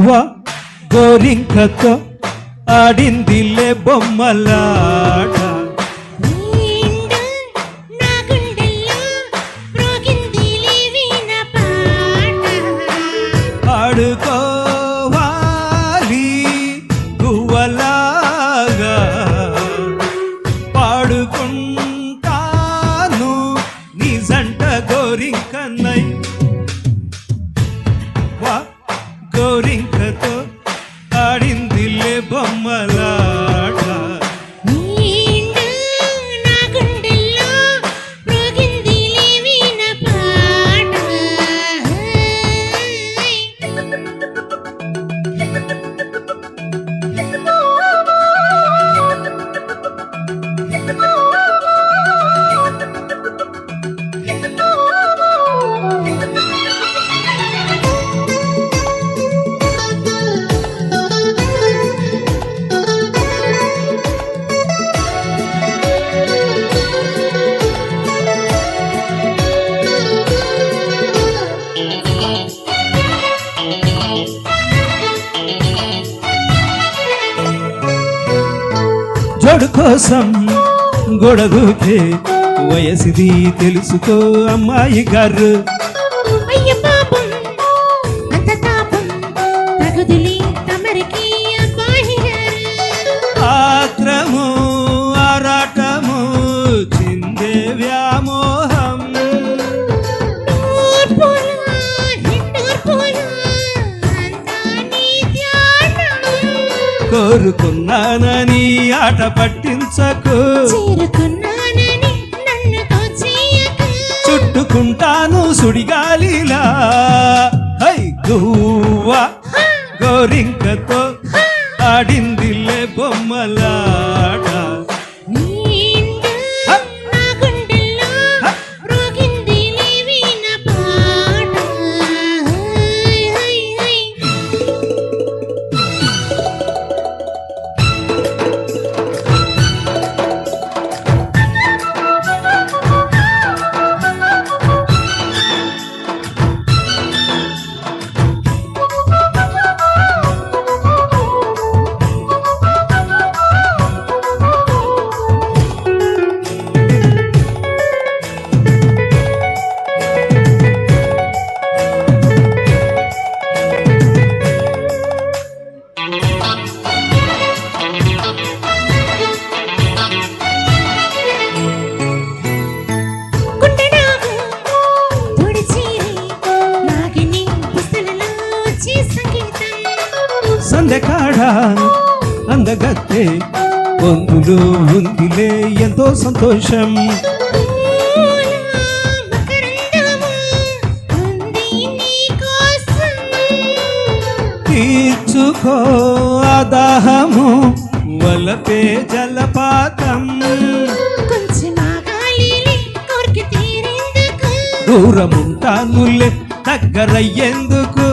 గువ్వ గోరింకతో ఆడిందిలే బొమ్మలాట. గోరింకతో కోసం గొడదుకే వయసిది తెలుసుకో అమ్మాయి గారు. ఆత్రము ఆరాటము చిందే కోరుకున్నానని ఆట పట్టించకు. చేరుకున్నానని నన్ను తోచేయకు. చుట్టుకుంటాను సుడిగాలిలా. హై గువ్వా గోరింకతో ఆడిందిలే బొమ్మలాట. సందెకాడ పొందులు ఉందిలే ఎంతో సంతోషం. పూల మకరందము ఉంది తీర్చుకో ఆదాహము వలపే జలపాతం. దూరముంటానులే దగ్గరయ్యేందుకు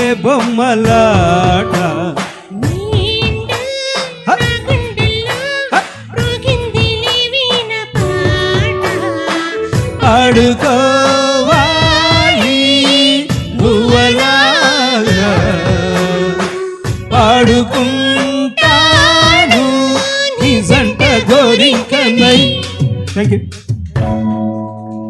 ఆడిందిలే బొమ్మలాట. ఆడుకోవాలి గువ్వలాగా పాడుకుంటాను. నీ జంట థ్యాంక్ యూ